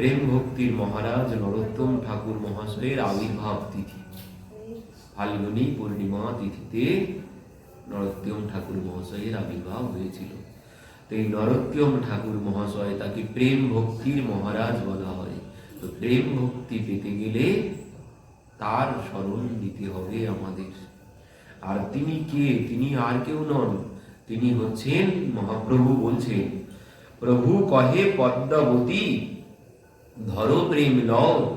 প্রেম ভক্তির মহারাজ নরোত্তম ঠাকুর মহাশয়ের আবির্ভাব তিথি। ফাল্গুনী পূর্ণিমা তিথিতে নরোত্তম ঠাকুর মহাশয়ের আবির্ভাব হয়েছিল। এই নরোত্তম ঠাকুর মহাশয় তাকে প্রেম ভক্তির মহারাজ বলা হয়। তো প্রেম ভক্তি পেতে গেলে তার স্মরণ দিতে হবে আমাদের। আর তিনি কে? তিনি আর কেউ নন। তিনি হচ্ছেন মহাপ্রভু বলছেন, প্রভু কহে পদ্মাবতী ধরো প্রেম লও।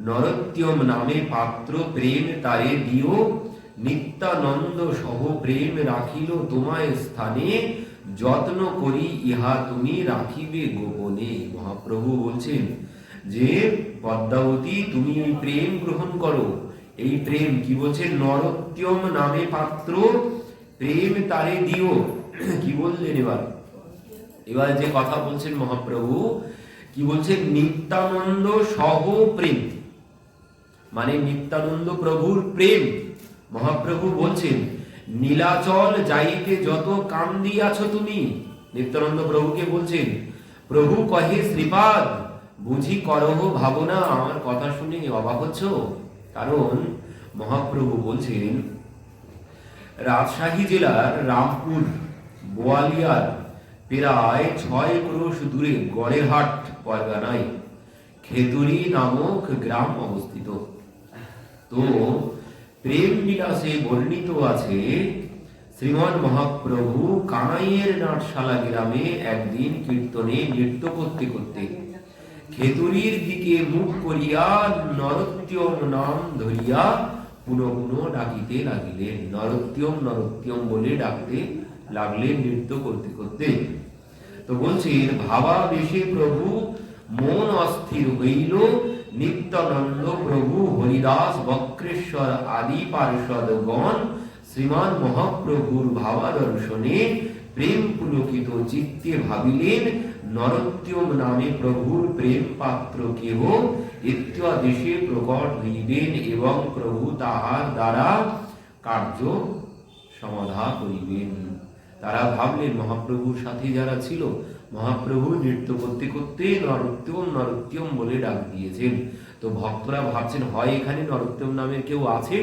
নরত্যম নামে পাত্র প্রেম তারে দিও। নিত্যানন্দ সহ প্রেম রাখিল তোমায় স্থানে। যত্ন করি ইহা তুমি রাখিবে গোপনে। মহাপ্রভু বলছেন, যে পদ্মাবতী, তুমি এই প্রেম গ্রহণ করো। এই প্রেম কি বলছে নরত্যম নামে পাত্র প্রেম তারে দিও। কি বললেন এবার? এবার যে কথা বলছেন মহাপ্রভু কি বলছেন নিত্যানন্দ সহ প্রেম। মানে নিত্যানন্দ প্রভুর প্রেম। মহাপ্রভু বলছেন, নীলাচল যাইতে যত কান্দিয়াছ তুমি। নিত্যানন্দ প্রভুকে বলছেন, প্রভু কহে, শ্রীপাদ, বুঝি করহ ভাবনা, আমার কথা শুনে অবাক হচ্ছ? কারণ মহাপ্রভু বলছেন, রাজশাহী জেলার রামপুর, বোয়ালিয়ার প্রায় ছয় ক্রোশ দূরে গড়েরহাট পরগনায় খেতুরি নামক গ্রাম অবস্থিত। তো প্রেম বিলাসে বর্ণিত আছে, শ্রীমান মহাপ্রভু কানাইয়ের নাটশালা গ্রামে একদিন কীর্তনে নৃত্য করতে করতে খেতুরির দিকে মুখ করিয়া নরত্যম নাম ধরিয়া পুনঃ পুনঃ ডাকিতে লাগিলেন। নরত্যম নরত্যম বলে ডাকতে লাগলেন নৃত্য করতে করতে। তো বলছেন ভাবা বেশে প্রভু, মন অস্থির হইল। নিত্যানন্দ প্রভু, হরিদাস, বক্রেশ্বর আদি পার্ষদগণ শ্রীমান মহাপ্রভুর ভাবাদর্শনে প্রেম পুলকিত চিত্তে ভাবিলেন নরত্যম নামে প্রভুর প্রেম পাত্র কেহ ইত্যাদেশে প্রকট হইবেন এবং প্রভু তাহার দ্বারা কার্য সমাধা করিবেন। তারা ভাবলেন, মহাপ্রভুর সাথে যারা ছিল, মহাপ্রভু নৃত্য করতে করতে নরোত্তম নরোত্তম বলে ডাক দিয়েছেন। তো ভক্তরা ভাবছেন, হয় এখানে নরোত্তম নামের কেউ আছে?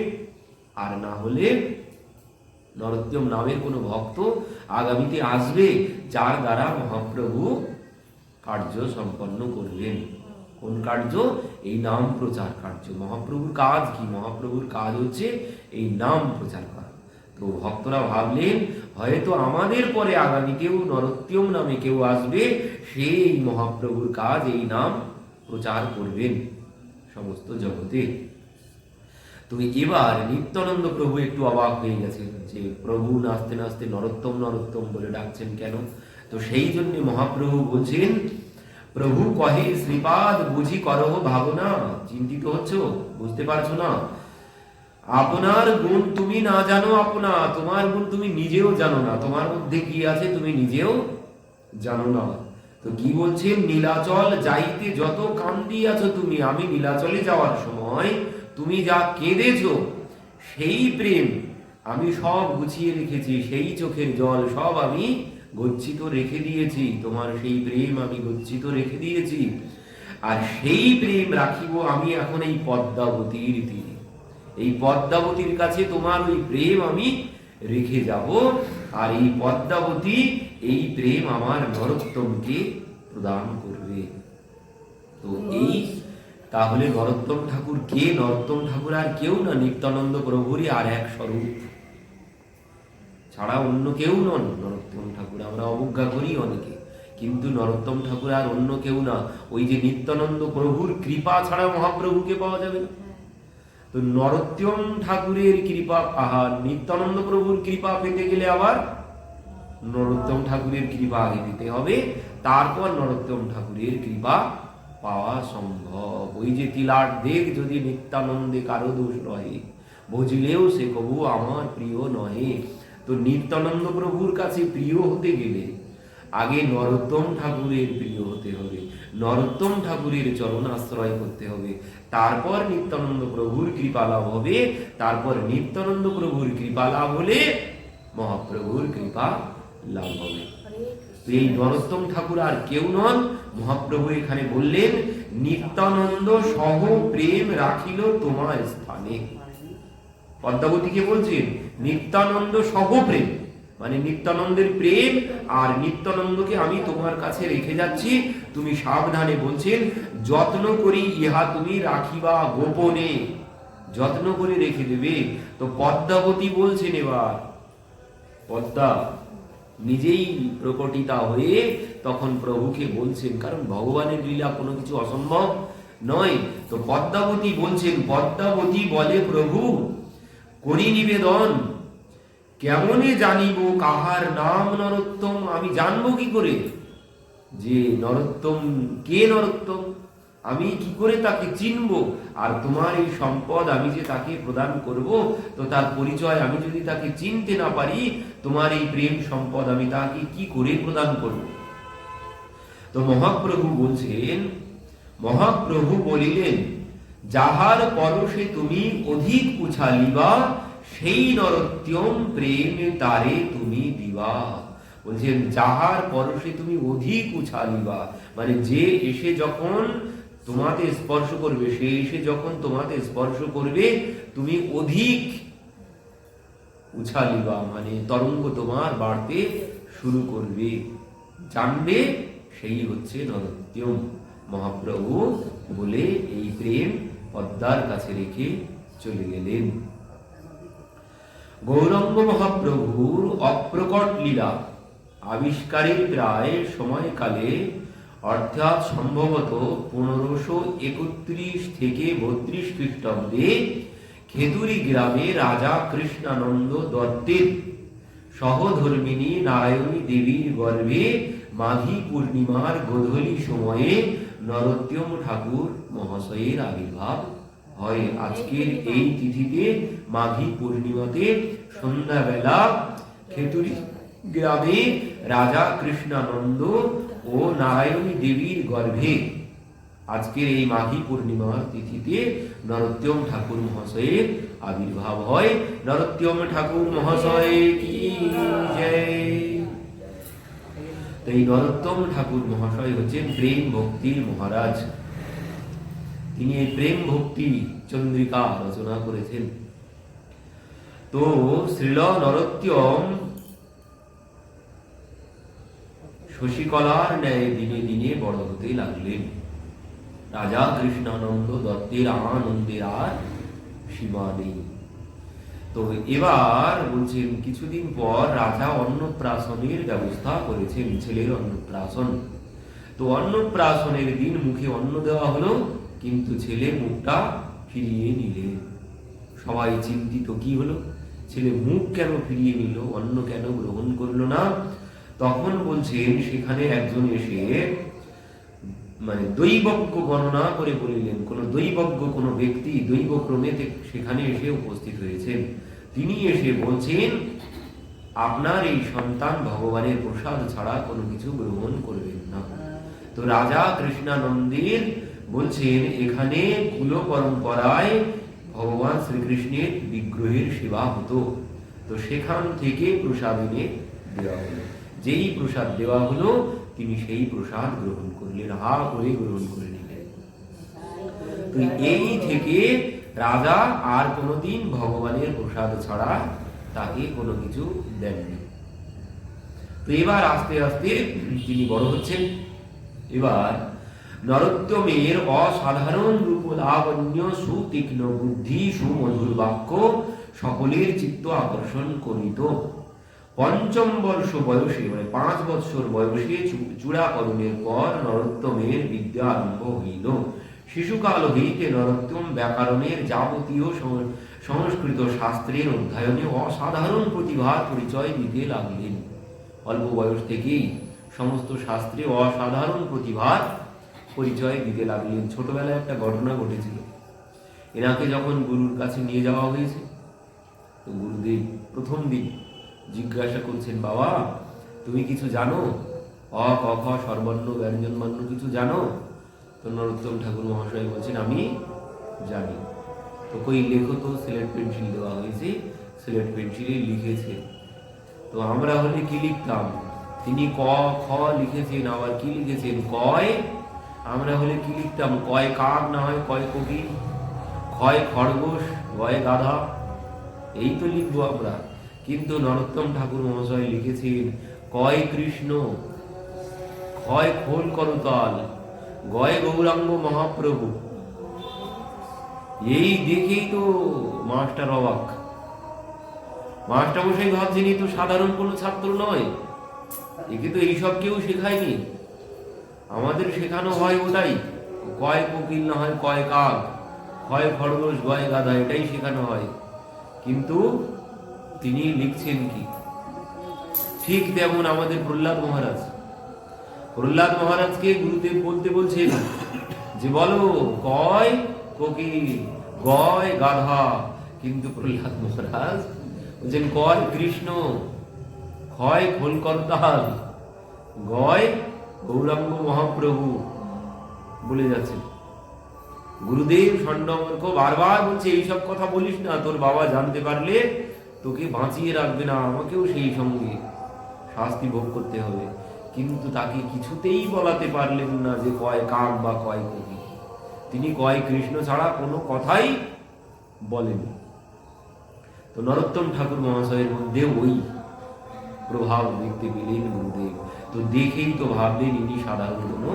আর না হলে নরোত্তম নামের কোনো ভক্ত আগামীতে আসবে, যার দ্বারা মহাপ্রভু কার্য সম্পন্ন করবেন কোন কার্য? এই নাম প্রচার কার্য। মহাপ্রভুর কাজ কি? মহাপ্রভুর কাজ হচ্ছে এই নাম প্রচার করা তো ভক্তরা ভাবলেন, হয়তো আমাদের পরে আগামী কেউ নরোত্তম নামে কেউ আসবে, সেই মহাপ্রভুর কাজ, এই নাম প্রচার করবেন সমস্ত জগতে। তো এবার নিত্যানন্দ প্রভু একটু অবাক হয়ে গেছেন যে, প্রভু নাচতে নাচতে নরোত্তম নরোত্তম বলে ডাকছেন কেন? তো সেই জন্য মহাপ্রভু বলছেন, প্রভু কহে, শ্রীপাদ বুঝি করহ ভাবনা, চিন্তিত হচ্ছ, বুঝতে পারছ না। আপনার গুণ তুমি না জানো আপনা, তোমার গুণ তুমি নিজেও জানো না। তোমার মধ্যে কি আছে তুমি নিজেও জানো না। তো কি বলছেন নীলাচল যাইতে যত কান্দি আছো তুমি, আমি নীলাচলে যাওয়ার সময় তুমি যা কেঁদেছ, সেই প্রেম আমি সব গুছিয়ে রেখেছি, সেই চোখের জল সব আমি গচ্ছিত রেখে দিয়েছি, তোমার সেই প্রেম আমি গচ্ছিত রেখে দিয়েছি। আর সেই প্রেম রাখিব আমি এখন এই পদ্মাবতীর তীরে। এই পদ্মাবতীর কাছে তোমার ওই প্রেম আমি রেখে যাব। আর এই পদ্মাবতী এই প্রেম আমার নরোত্তমকে প্রদান করবে। তো এই তাহলে নরোত্তম ঠাকুর কে? নরোত্তম ঠাকুর আর কেউ না? নিত্যানন্দ প্রভুরই আর এক স্বরূপ। ছাড়া অন্য কেউ নন নরোত্তম ঠাকুর। আমরা অবজ্ঞা করি অনেকে। কিন্তু নরোত্তম ঠাকুর আর অন্য কেউ না। ওই যে নিত্যানন্দ প্রভুর কৃপা ছাড়া মহাপ্রভুকে পাওয়া যাবে না। তো নরোত্তম ঠাকুরের কৃপা পাহাড় নিত্যানন্দ প্রভুর কৃপা পেতে গেলে আবার নরোত্তম ঠাকুরের কৃপা আগে পেতে হবে। তারপর নরোত্তম ঠাকুরের কৃপা পাওয়া সম্ভব। ওই যে তিলার দেখ যদি নিত্যানন্দে কারও দোষ রহে বুঝলেও সে কবু আমার প্রিয় নহে। তো নিত্যানন্দ প্রভুর কাছে প্রিয় হতে গেলে আগে নরোত্তম ঠাকুরের প্রিয় হতে হবে। নরোত্তম ঠাকুরের চরণ আশ্রয় করতে হবে। তারপর নিত্যানন্দ প্রভুর কৃপা লাভ হবে তারপর নিত্যানন্দ প্রভুর কৃপা লাভ হলে মহাপ্রভুর কৃপা লাভ হবে। এই নরোত্তম ঠাকুর আর কেউ নন। মহাপ্রভু এখানে বললেন নিত্যানন্দ সহ প্রেম রাখিল তোমার স্থানে। পদ্মাবতীকে বলছেন নিত্যানন্দ সহ প্রেম। মানে নিত্যানন্দের প্রেম আর নিত্যানন্দকে আমি তোমার কাছে রেখে যাচ্ছি। তুমি সাবধানে বলছেন, যত্ন করি ইহা তুমি রাখিবা গোপনে। যত্ন করে রেখে দেবে। তো পদ্মাবতী বলছেন এবার, পদ্মা নিজেই প্রকটিতা হয়ে তখন প্রভুকে বলছেন, কারণ ভগবানের লীলা কোনো কিছু অসম্ভব নয়। তো পদ্মাবতী বলছেন, পদ্মাবতী বলে প্রভু, করি নিবেদন কেমনে জানিব কাহার নাম নরোত্তম? আমি জানব কি করে? যে নরোত্তম, কে নরোত্তম? আমি কি করে তাকে চিনব? আর তোমার এই সম্পদ আমি যে তাকে প্রদান করব, তো তার পরিচয় আমি যদি তাকে চিনতে না পারি, তোমার এই প্রেম সম্পদ আমি তাকে কি করে প্রদান করব? তো মহাপ্রভু বলছেন, মহাপ্রভু বলিলেন, যাহার পরশে তুমি অধিক উছালিবা সেই নরত্যম প্রেম তারে তুমি দিবা। বলছেন, যাহার পরশে তুমি অধিক উছালিবা। মানে যে এসে যখন তোমাতে স্পর্শ করবে, সে এসে যখন তোমাতে স্পর্শ করবে, তুমি অধিক উছালিবা। মানে তরঙ্গ তোমার বাড়তে শুরু করবে। জানবে সেই হচ্ছে নরত্যম মহাপ্রভু বলে এই প্রেম পদ্মার কাছে রেখে চলে গেলেন। গৌরঙ্গ মহাপ্রভুর অপ্রকট লীলা। আবিষ্কারের প্রায় সময়কালে অর্থাৎ সম্ভবত পনেরোশো একত্রিশ থেকে বত্রিশ খ্রিস্টাব্দে খেতুরি গ্রামে রাজা কৃষ্ণানন্দ দত্তের সহধর্মিনী নারায়ণী দেবীর গর্ভে মাঘী পূর্ণিমার গোধূলি সময়ে নরোত্তম ঠাকুর মহাশয়ের আবির্ভাব হয়। আজকের এই তিথিতে মাঘী পূর্ণিমাতে সন্ধ্যাবেলা খেতুরি গ্রামে রাজা কৃষ্ণানন্দ ও নারায়ণী দেবীর গর্ভে আজকের এই মাঘী পূর্ণিমার তিথিতে নরোত্তম ঠাকুর মহাশয়ের আবির্ভাব হয়। নরোত্তম ঠাকুর মহাশয় জয়? এই নরোত্তম ঠাকুর মহাশয় হচ্ছেন প্রেম ভক্তির মহারাজ। তিনি এই প্রেম ভক্তি চন্দ্রিকা রচনা করেছেন। তো শ্রীল নরোত্তম শশীকলার ন্যায় দিনে দিনে বড় হতে লাগলেন। রাজা কৃষ্ণানন্দ দত্তের আনন্দের আর সীমা নেই। তো এবার বলছেন, কিছুদিন পর রাজা অন্নপ্রাশনের ব্যবস্থা করেছেন, ছেলের অন্নপ্রাশন। তো অন্নপ্রাশনের দিন মুখে অন্ন দেওয়া হলো। কিন্তু ছেলে মুখটা ফিরিয়ে নিলেন সবাই চিন্তিত, কি হলো? ছেলে মুখ কেন ফিরিয়ে নিল? অন্ন কেন গ্রহণ করল না? তখন বলছেন, সেখানে একজন এসে মানে দৈবজ্ঞ গণনা করে বলিলেন, কোন দৈবজ্ঞ, কোন ব্যক্তি দৈব ক্রমে সেখানে এসে উপস্থিত হয়েছেন। তিনি এসে বলছেন, আপনার এই সন্তান ভগবানের প্রসাদ ছাড়া কোনো কিছু গ্রহণ করবেন না। তো রাজা কৃষ্ণানন্দের বলছেন, এখানে কুল পরম্পরায় ভগবান শ্রীকৃষ্ণের বিগ্রহের সেবা হতো। তো সেখান থেকে প্রসাদ এনে দেওয়া হলো। যেই প্রসাদ দেওয়া হলো, তিনি সেই প্রসাদ গ্রহণ করলেন, হা করে গ্রহণ করে নিলেন। তো এই থেকে রাজা আর কোনোদিন ভগবানের প্রসাদ ছাড়া তাকে কোনো কিছু দেননি। তো এবার আস্তে আস্তে তিনি বড় হচ্ছেন। এবার নরোত্তমের অসাধারণ রূপ লাবণ্য সুতীক্ষ্ণ বুদ্ধি সুমধুর বাক্য সকলের চিত্ত আকর্ষণ করিত। পঞ্চম বর্ষ বয়সে মানে পাঁচ বৎসর বয়সে চূড়াকরণের পর নরোত্তমের বিদ্যা আরম্ভ হইল। শিশুকাল হইতে নরোত্তম ব্যাকরণের যাবতীয় সংস্কৃত শাস্ত্রের অধ্যয়নে অসাধারণ প্রতিভার পরিচয় দিতে লাগলেন। অল্প বয়স থেকেই সমস্ত শাস্ত্রে অসাধারণ প্রতিভার পরিচয় দিতে লাগলেন। ছোটবেলায় একটা ঘটনা ঘটেছিল। এনাকে যখন গুরুর কাছে নিয়ে যাওয়া হয়েছে, তো গুরুদেব প্রথম দিন জিজ্ঞাসা করছেন, বাবা, তুমি কিছু জানো? অ, ক, খ, সর্বর্ণ, ব্যঞ্জন বর্ণ কিছু জানো? তো নরোত্তম ঠাকুর মহাশয় বলছেন, আমি জানি। তো কই লেখো তো, সিলেট পেন্সিল দেওয়া হয়েছে, সিলেট পেন্সিলে লিখেছে। তো আমরা হলে কি লিখতাম? তিনি ক, খ লিখেছেন, আবার কি লিখেছেন? কয় আমরা হলে কি লিখতাম? কয় কাক না হয় কয় কোকিল ক্ষয় খরগোশ, গয় গাধা? এই তো লিখব আমরা। কিন্তু নরোত্তম ঠাকুর মহাশয় লিখেছেন, কয় কৃষ্ণ, ক্ষয় খোল করতাল, গয় গৌরাঙ্গ মহাপ্রভু। এই দেখেই তো মাস্টার অবাক। মাস্টার মশাই ভাবছেন তো সাধারণ কোনো ছাত্র নয়। একে তো এইসব কেউ শেখায়নি। আমাদের শেখানো হয় ওটাই। কয় কোকিল না হয় কয় কাক কয় খরগোশ, গয়, গাধা, এটাই শেখানো হয়। কিন্তু তিনি লিখছেন কি? ঠিক তেমন আমাদের প্রহ্লাদ মহারাজ। প্রহ্লাদ মহারাজকে গুরুদেব বলতে বলছেন যে, বলো, কয় কোকিল, গয়, গাধা? কিন্তু প্রহ্লাদ মহারাজ বলছেন, কয় কৃষ্ণ, ক্ষয় খোলকর্তাল, গয় গৌরাঙ্গ মহাপ্রভু বলে যাচ্ছেন গুরুদেব ষণ্ডমর্ক বারবার বলছে, এইসব কথা বলিস না, তোর বাবা জানতে পারলে তোকে বাঁচিয়ে রাখবে না, আমাকেও সেই সঙ্গে শাস্তি ভোগ করতে হবে। কিন্তু তাকে কিছুতেই বলাতে পারলেন না যে কয় কাক বা কয় কবি। তিনি কয় কৃষ্ণ ছাড়া কোনো কথাই বলেন তো নরোত্তম ঠাকুর মহাশয়ের মধ্যে ওই প্রভাব দেখতে পেলেন গুরুদেব। তো দেখেই তো ভাবলেন ইনি সাধারণ কোনো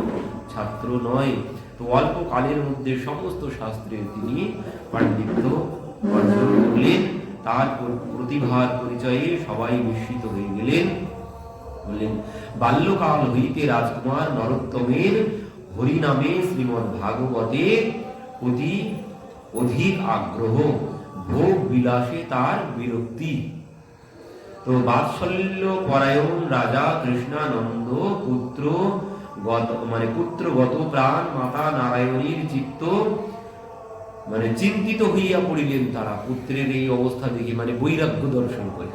ছাত্র নয়। তো অল্প কালের মধ্যে সমস্ত শাস্ত্রের তিনি পাণ্ডিত্য অর্জন করলেন তার প্রতিভার পরিচয়ে সবাই বিস্মিত হয়ে গেলেন। বললেন, বাল্যকাল হইতে রাজকুমার নরোত্তমের হরিনামে শ্রীমৎ ভাগবতে অতি অধিক আগ্রহ, ভোগ বিলাসে তার বিরক্তি তো বাৎসল্য পরায়ণ রাজা কৃষ্ণানন্দ পুত্র গত মানে প্রাণ মাতা নারায়ণীর চিত্ত মানে চিন্তিত হইয়া পড়িলেন তারা, পুত্রের এই অবস্থা দেখে মানে বৈরাগ্য দর্শন করে।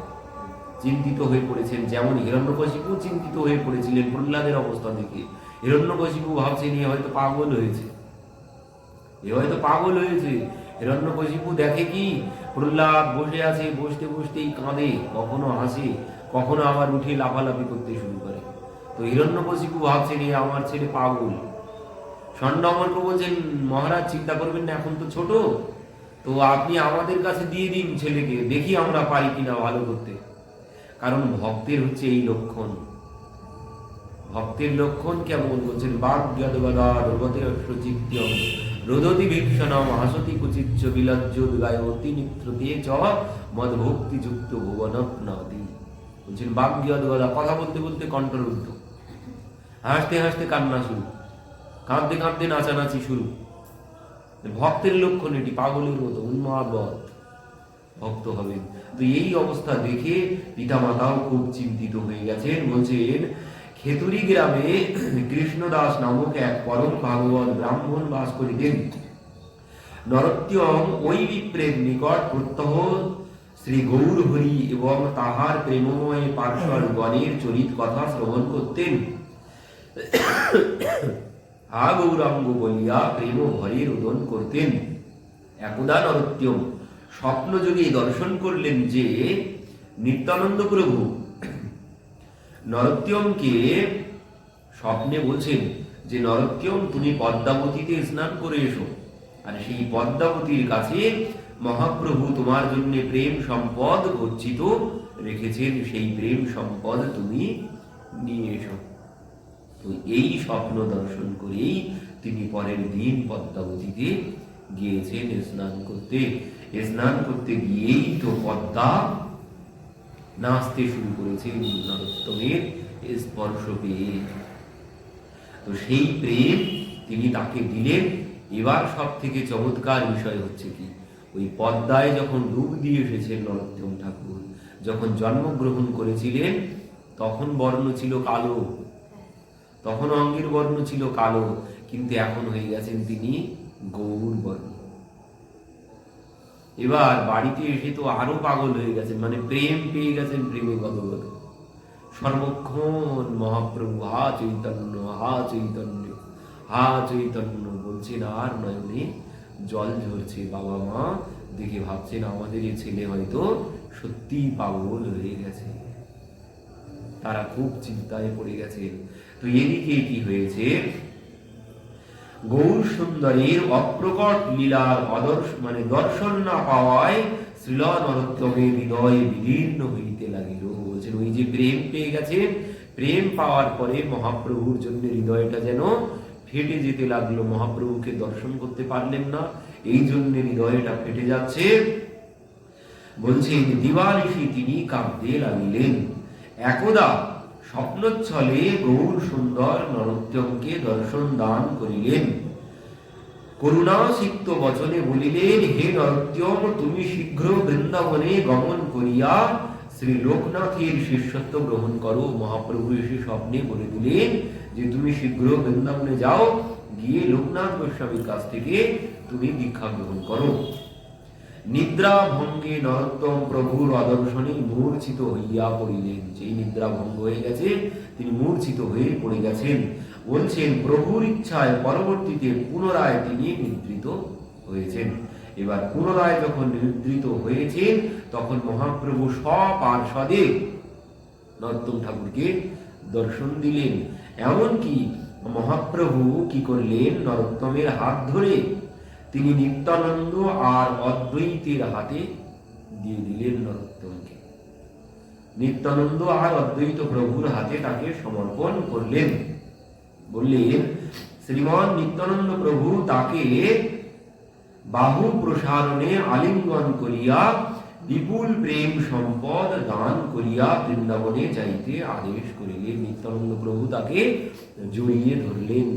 চিন্তিত হয়ে পড়েছেন যেমন হিরণ্যকশিপু চিন্তিত হয়ে পড়েছিলেন প্রহ্লাদের অবস্থা দেখে। হিরণ্যকশিপু ভাবছেন, এ হয়তো পাগল হয়েছে। এ হয়তো পাগল হয়েছে। হিরণ্যকশিপু দেখে কি? প্রহ্লাদ বসে আছে, বসতে বসতেই কাঁদে, কখনো হাসে, কখনো আবার উঠে লাফালাফি করতে শুরু করে। তো হিরণ্যকশিপু ভাবছেন এ আমার ছেলে পাগল। ষণ্ডমর্ক বলছেন, মহারাজ, চিন্তা করবেন না, এখন তো ছোট। তো আপনি আমাদের কাছে দিয়ে দিন ছেলেকে, দেখি আমরা পারি কিনা ভালো করতে। কারণ ভক্তের হচ্ছে এই লক্ষণ। ভক্তের লক্ষণ কেমন বলছেন? গদগদা রোগতে অশ্বচিত্যম রোদতি গায়তি চ মদ বলছেন বাক গদগদা কথা বলতে বলতে কণ্ঠরুদ্ধ হাসতে হাসতে কান্না শুরু কাঁদতে কাঁদতে নাচানাচি শুরু ভক্তের লক্ষণ এটি পাগলের মতো উন্মাদ ভক্ত হবেন তো এই অবস্থা দেখে পিতামাতাও খুব চিন্তিত হয়ে গেছেন বলছেন খেতুরি গ্রামে কৃষ্ণদাস নামক এক পরম ভাগবত ব্রাহ্মণ বাস করিতেন। নরত্যম ওই বিপ্রের নিকট প্রত্যহ শ্রী গৌর হরি এবং তাহার প্রেমময় পার্শ্বর গণের চরিত কথা শ্রবণ করতেন। হা গৌরাঙ্গ বলিয়া প্রেম ভরে রোদন করতেন। একদা নরত্যম স্বপ্ন যোগে দর্শন করলেন যে নিত্যানন্দ প্রভু নরত্যমকে স্বপ্নে বলছেন যে, নরত্যম, তুমি পদ্মাবতীতে স্নান করে এসো। আর সেই পদ্মাবতীর কাছে মহাপ্রভু তোমার জন্য প্রেম সম্পদ গচ্ছিত রেখেছেন। সেই প্রেম সম্পদ তুমি নিয়ে এসো। তো এই স্বপ্ন দর্শন করেই তিনি পরের দিন পদ্মাবতীতে গিয়েছেন স্নান করতে। স্নান করতে গিয়েই তো পদ্মা নাচতে শুরু করেছেন নরোত্তমের স্পর্শ পেয়ে তো সেই প্রেম তিনি তাকে দিলেন। এবার সব থেকে চমৎকার বিষয় হচ্ছে কি, ওই পদ্মায় যখন ডুব দিয়ে এসেছেন নরোত্তম ঠাকুর, যখন জন্মগ্রহণ করেছিলেন, তখন বর্ণ ছিল কালো। তখন অঙ্গের বর্ণ ছিল কালো, কিন্তু এখন হয়ে গেছেন তিনি গৌর বর্ণ। এবার বাড়িতে এসে তো আরও পাগল হয়ে গেছেন মানে প্রেম পেয়ে গেছেন প্রেমে গদগদ। সর্বক্ষণ মহাপ্রভু, হা চৈতন্য হা চৈতন্য হা চৈতন্য বলছেন, আর নয়নে জল ঝরছে বাবা মা, দেখে ভাবছেন আমাদের এই ছেলে হয়তো সত্যি পাগল হয়ে গেছে। তারা খুব চিন্তায় পড়ে গেছে তো এদিকে কি হয়েছে? গৌর সুন্দরীর অপ্রকট লীলার অদর্শ মানে দর্শন না পাওয়ায় শ্রীল হৃদয় বিদীর্ণ হইতে লাগিল। বলছেন ওই যে প্রেম পেয়ে গেছেন প্রেম পাওয়ার পরে মহাপ্রভুর জন্য হৃদয়টা যেন ফেটে যেতে লাগল। মহাপ্রভুকে দর্শন করতে পারলেন না, এই জন্য হৃদয়টা ফেটে যাচ্ছে। বলছেন দিবানিশি তিনি কাঁদতে লাগিলেন। একদা স্বপ্নচ্ছলে গৌর সুন্দর নরোত্তমকে দর্শন দান করিলেন। করুণা সিক্ত বচনে বলিলেন, হে নরোত্তম, তুমি শীঘ্র বৃন্দাবনে গমন করিয়া শ্রী লোকনাথের শিষ্যত্ব গ্রহণ করো। মহাপ্রভু এসে স্বপ্নে বলে দিলেন যে, তুমি শীঘ্র বৃন্দাবনে যাও, গিয়ে লোকনাথ গোস্বামীর কাছ থেকে তুমি দীক্ষা গ্রহণ করো। নিদ্রা ভঙ্গে নরোত্তম প্রভুর অদর্শনে মূর্ছিত হইয়া পড়িলেন। যেই নিদ্রা ভঙ্গ হয়ে গেছে, তিনি মূর্ছিত হয়ে পড়ে গেছেন। বলছেন, প্রভুর ইচ্ছায় পরবর্তীতে পুনরায় তিনি নিদ্রিত হয়েছেন। এবার পুনরায় যখন নিদ্রিত হয়েছেন, তখন মহাপ্রভু সপার্ষদে নরোত্তম ঠাকুরকে দর্শন দিলেন। এমনকি মহাপ্রভু কি করলেন? নরোত্তমের হাত ধরে তিনি নিত্যানন্দ আর অদ্বৈতের হাতে দিয়ে দিলেন নরোত্তমকে। নিত্যানন্দ আর অদ্বৈত প্রভুর হাতে তাকে সমর্পণ করলেন। বললেন শ্রীমান নিত্যানন্দ প্রভু তাকে বাহু প্রসারণে আলিঙ্গন করিয়া বিপুল প্রেম সম্পদ দান করিয়া বৃন্দাবনে যাইতে আদেশ করিলেন। নিত্যানন্দ প্রভু তাকে জড়িয়ে ধরলেন।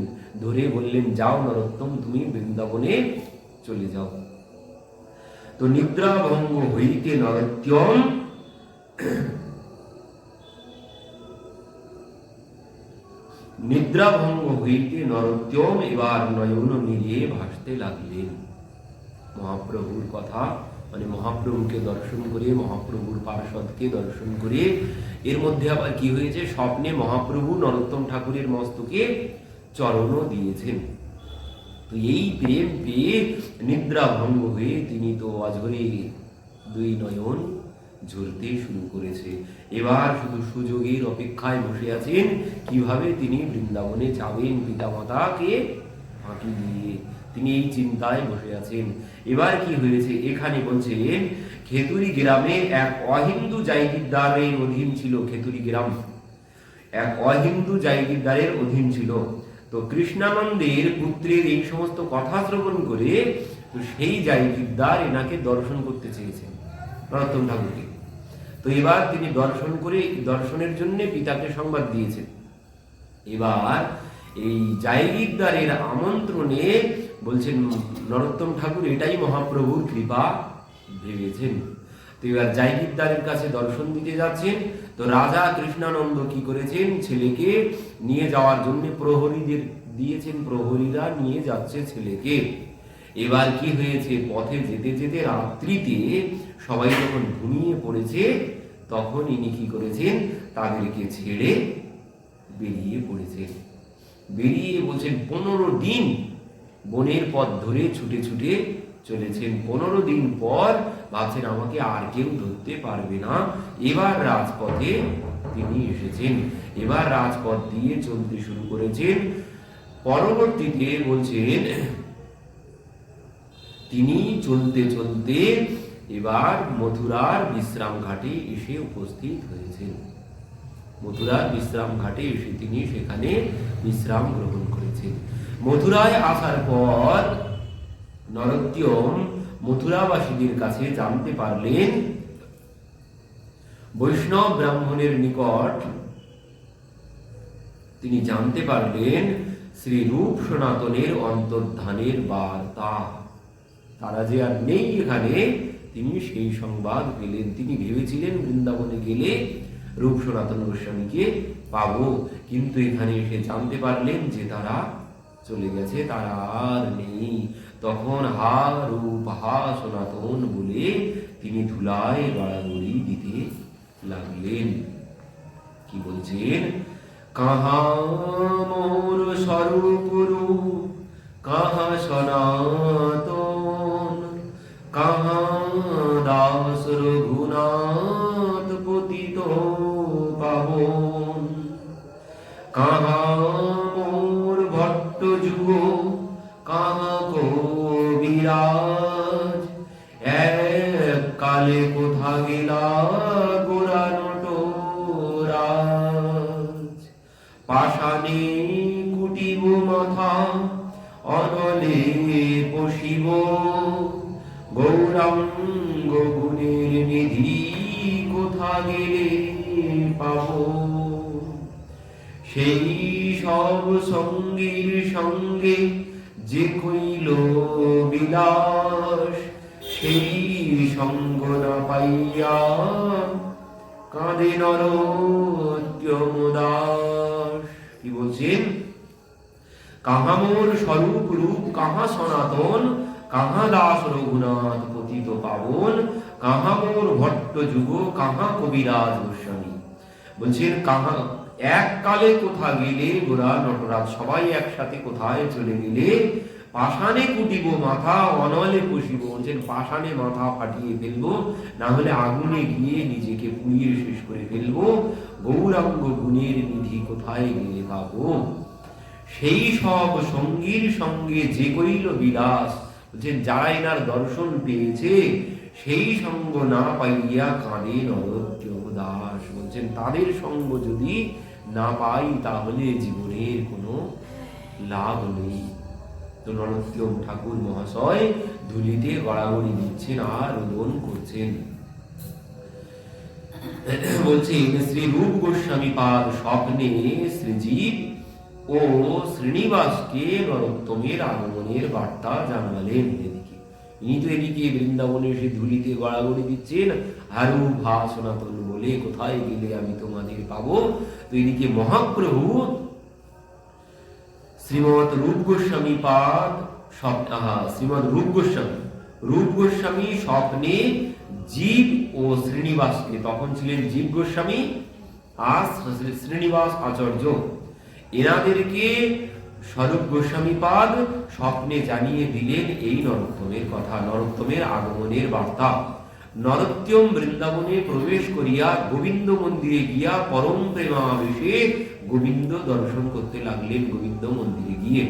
ধরে বললেন, যাও নরোত্তম, তুমি বৃন্দাবনে চলে যাও। তো নিদ্রা ভঙ্গ হইতে নরোত্তম নিদ্রা ভঙ্গ হইতে নরোত্তম এবার নয়ন মিলিয়ে ভাসতে লাগলেন। মহাপ্রভুর কথা মানে মহাপ্রভুকে দর্শন করে, মহাপ্রভুর পার্শ্বদকে দর্শন করে, এর মধ্যে আবার কি হয়েছে? স্বপ্নে মহাপ্রভু নরোত্তম ঠাকুরের মস্তকে চরণও দিয়েছেন। তো এই প্রেম পেয়ে নিদ্রা ভঙ্গ হয়ে তিনি তো অঝরে দুই নয়ন ঝরতে শুরু করেছে। এবার শুধু সুযোগের অপেক্ষায় বসে আছেন কীভাবে তিনি বৃন্দাবনে যাবেন পিতামাতাকে ফাঁকি দিয়ে। তিনি এই চিন্তায় বসে আছেন। এবার কি হয়েছে? এখানে বলছেন, খেতুরি গ্রামে এক অহিন্দু জায়গিরদারের অধীন ছিল খেতুরি গ্রাম। এক অহিন্দু জায়গিরদারের অধীন ছিল। তো কৃষ্ণানন্দের পুত্রের এই সমস্ত কথা শ্রবণ করে তো সেই জায়গিরদার এনাকে দর্শন করতে চেয়েছেন নরোত্তম ঠাকুরকে। তো এবার তিনি দর্শন করে, দর্শনের জন্য পিতাকে সংবাদ দিয়েছেন। এবার এই জায়গিরদারের আমন্ত্রণে বলছেন, নরোত্তম ঠাকুর, এটাই মহাপ্রভুর কৃপা, ভেবেছেন। তো এবার জায়গিরদারের কাছে দর্শন দিতে যাচ্ছেন। তো রাজা কৃষ্ণানন্দ কি করেছেন? ছেলেকে নিয়ে যাওয়ার জন্য প্রহরীদের দিয়েছেন, প্রহরীরা নিয়ে যাচ্ছে ছেলেকে। এবার কি হয়েছে? পথে যেতে যেতে রাত্রিতে সবাই যখন ঘুমিয়ে পড়েছে, তখন ইনি কি করেছেন? তাদেরকে ছেড়ে বেরিয়ে পড়েছেন। বেরিয়ে বলছেন, পনেরো দিন বনের পথ ধরে ছুটে ছুটে চলেছেন। পনেরো দিন পর ভাবছেন আমাকে আর কেউ ধরতে পারবে না। এবার রাজপথে তিনি এসেছেন। এবার রাজপথ দিয়ে চলতে শুরু করেছেন। পরবর্তীতে বলছেন, তিনি চলতে চলতে এবার মথুরার বিশ্রাম ঘাটে এসে উপস্থিত হয়েছেন। মথুরার বিশ্রাম ঘাটে এসে তিনি সেখানে বিশ্রাম গ্রহণ করেছেন। মথুরায় আসার পর নরোত্তম মথুরাবাসীদের কাছে জানতে পারলেন, বৈষ্ণব ব্রাহ্মণের নিকট তিনি জানতে পারলেন শ্রী রূপ সনাতনের অন্তর্ধানের বার্তা। তারা যে আর নেই এখানে, তিনি সেই সংবাদ পেলেন। তিনি ভেবেছিলেন বৃন্দাবনে গেলে রূপ সনাতন গোস্বামীকে পাব, কিন্তু এখানে এসে জানতে পারলেন যে তারা চলে গেছে, তারা আর নেই। তখন হা রূপ হা সনাতন বলে তিনি ধুলায় গড়াগড়ি দিতে লাগলেন। কি বলছেন? কাহা মোর স্বরূপ রূপ, কাহা সনাতন কোথা গেলা গোরা নটরাজ কুটিব মাথা, অনলে পশিব গৌরাঙ্গ গুণের নিধি কোথা গেলে পাবো? সেই সব সঙ্গীর সঙ্গে যে কইল বিলাস, সেই সঙ্গ না পাইয়া কাঁদে নরোত্তম কি বলছেন? কাহা মোর স্বরূপ রূপ, কাহা সনাতন, কাহা দাস রঘুনাথ পতিত পাবন, কাহা ভট্ট যুগ, কাহা কবিরাজ গোস্বামী। বলছেন, কাহা এককালে কোথা গেলে গোরা, নটরাজ সবাই একসাথে কোথায় চলে গেলে পাষাণে কুটিব, মাথা অনলে পুষিব। বলছেন, পাষাণে মাথা ফাটিয়ে ফেলব, না হলে আগুনে গিয়ে নিজেকে পুড়িয়ে শেষ করে ফেলব। গৌরাঙ্গ গুণের নিধি কোথায় গেলে পাবো? সেই সব সঙ্গীর সঙ্গে যে কইল বিলাস। বলছেন যারা এনার দর্শন পেয়েছে, সেই সঙ্গ না পাইয়া কাঁদে নরোত্তম দাস বলছেন, তাদের সঙ্গ যদি না পাই, তাহলে জীবনের কোনো লাভ নেই। নরোত্তম ঠাকুর মহাশয় ধুলিতে গড়াগড়ি দিচ্ছেন আর রোদন করছেন। বলছেন শ্রী রূপ গোস্বামী পাদ স্বপ্নে শ্রীজীব ও শ্রীনিবাসকে নরোত্তমের আগমনের বার্তা জানালেন এদিকে। ইনি তো এদিকে বৃন্দাবনে এসে ধুলিতে গড়াগড়ি দিচ্ছেন। হারু ভা সনাতন বলে কোথায় গেলে আমি তোমাদের পাবো? তো এদিকে মহাপ্রভু শ্রীমৎ রূপ গোস্বামী পাদ স্বপ্ন রূপ গোস্বামী। রূপ গোস্বামী স্বপ্নে জীব ও শ্রীনিবাসকে। তখন ছিলেন জীব গোস্বামী আর শ্রীনিবাস আচার্য। এনাদেরকে স্বরূপ গোস্বামী পাদ স্বপ্নে জানিয়ে দিলেন এই নরোত্তমের কথা, নরোত্তমের আগমনের বার্তা। নরোত্তম বৃন্দাবনে প্রবেশ করিয়া গোবিন্দ মন্দিরে গিয়া পরম প্রেমাবেশে গোবিন্দ দর্শন করতে লাগলেন গোবিন্দ মন্দিরে গিয়ে।